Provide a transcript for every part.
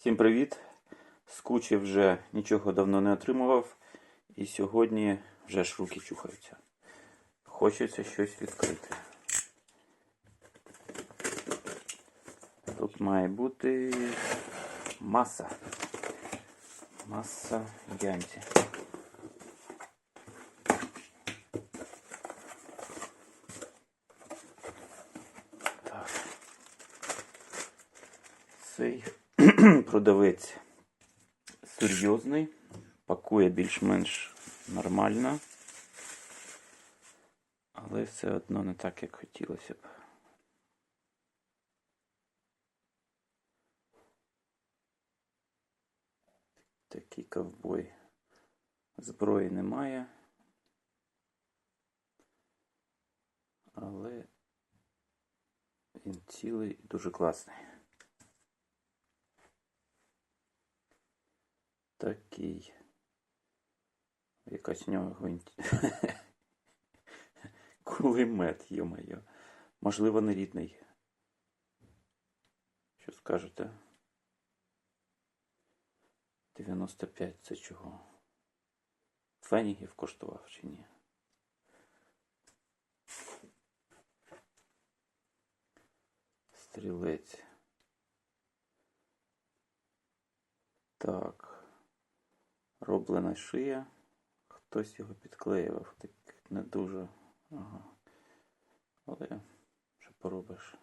Всім привіт! Скучив вже нічого давно не отримував. І сьогодні вже ж руки чухаються. Хочеться щось відкрити. Тут має бути маса. Маса янці. Так. Цей продавець серйозний, пакує більш-менш нормально, але все одно не так, як хотілося б. Такий ковбой. Зброї немає. Але він цілий і дуже класний. Такий. Якась у нього гвинт. Кулемет, йо-моє. Можливо, не рідний. Що скажете? 95 це чого? Фенігів коштував чи ні? Стрілець. Так. Роблена шия. Хтось його підклеював. Так не дуже. Ага. Але що поробиш?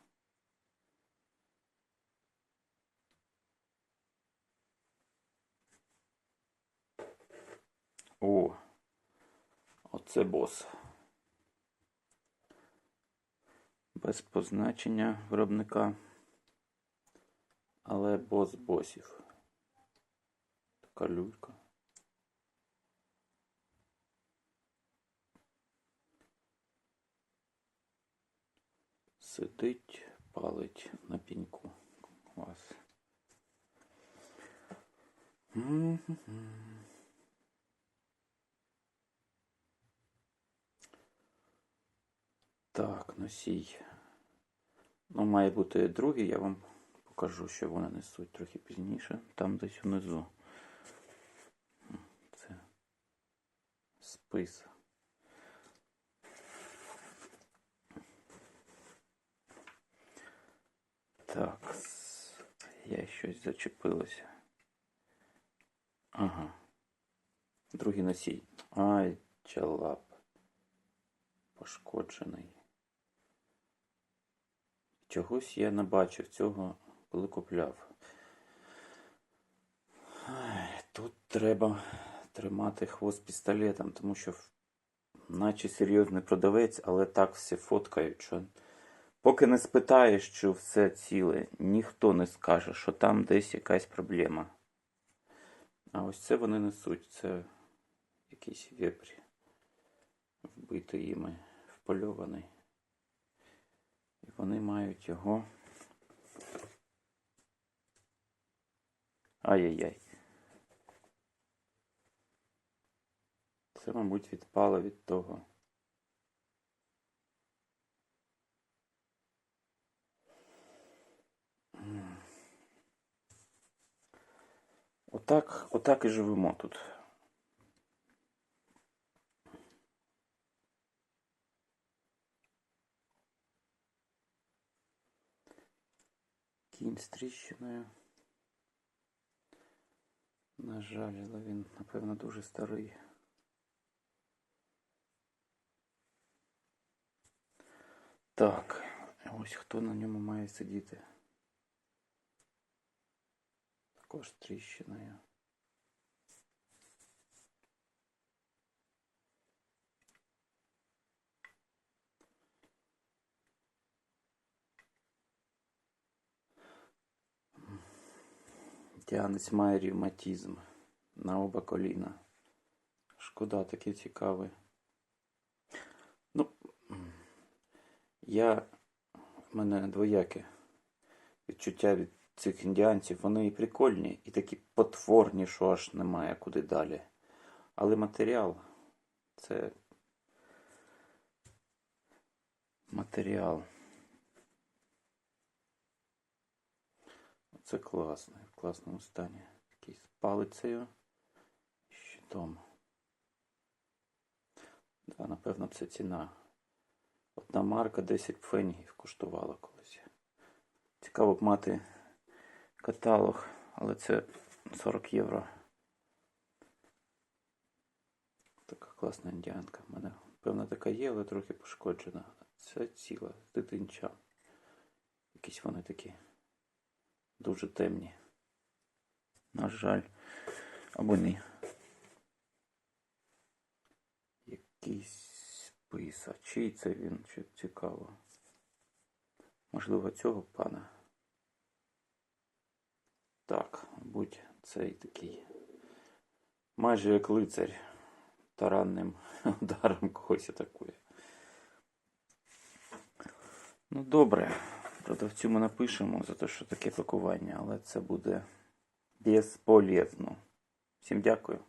О, оце бос. Без позначення виробника. Але бос босів. Така люлька. Сидить, палить на піньку. Клас. Так, носій. Ну, має бути другий, я вам покажу, що вони несуть трохи пізніше. Там десь внизу. Це спис. Так, я щось зачепилося. Ага. Другий носій. Ай, чалап. Пошкоджений. Чогось я не бачив цього, коли купляв. Тут треба тримати хвост пістолетом, тому що наче серйозний продавець, але так всі фоткають, що поки не спитаєш, що все ціле, ніхто не скаже, що там десь якась проблема. А ось це вони несуть. Це якийсь вепрі, вбитий іми, впольований. І вони мають його. Ай-яй-яй. Це, мабуть, відпало від того. Отак, отак і живемо тут. Кінь з тріщиною. На жаль, але він, напевно, дуже старий. Так, ось хто на ньому має сидіти. Також тріщиною. Діанець має ревматизм на оба коліна. Шкода, такий цікавий. Ну, я в мене двояке відчуття від цих індіанців. Вони і прикольні, і такі потворні, що аж немає куди далі. Але матеріал це матеріал. Це класно. класному стані. Такий з палицею і щитом. Да, напевно, це ціна. Одна марка 10 пфенігів коштувала колись. Цікаво б мати каталог, але це 40 євро. Така класна індіанка. У мене, певно, така є, але трохи пошкоджена. Це ціла дитинча. Якісь вони такі дуже темні. На жаль, або ні. Якийсь спис. А чий це він? Чи цікаво? Можливо, цього пана. Так, будь цей такий. Майже як лицар таранним ударом когось атакує. Ну, добре. Продавцю ми напишемо за те, що таке пакування, але це буде безполезно. Всім дякую.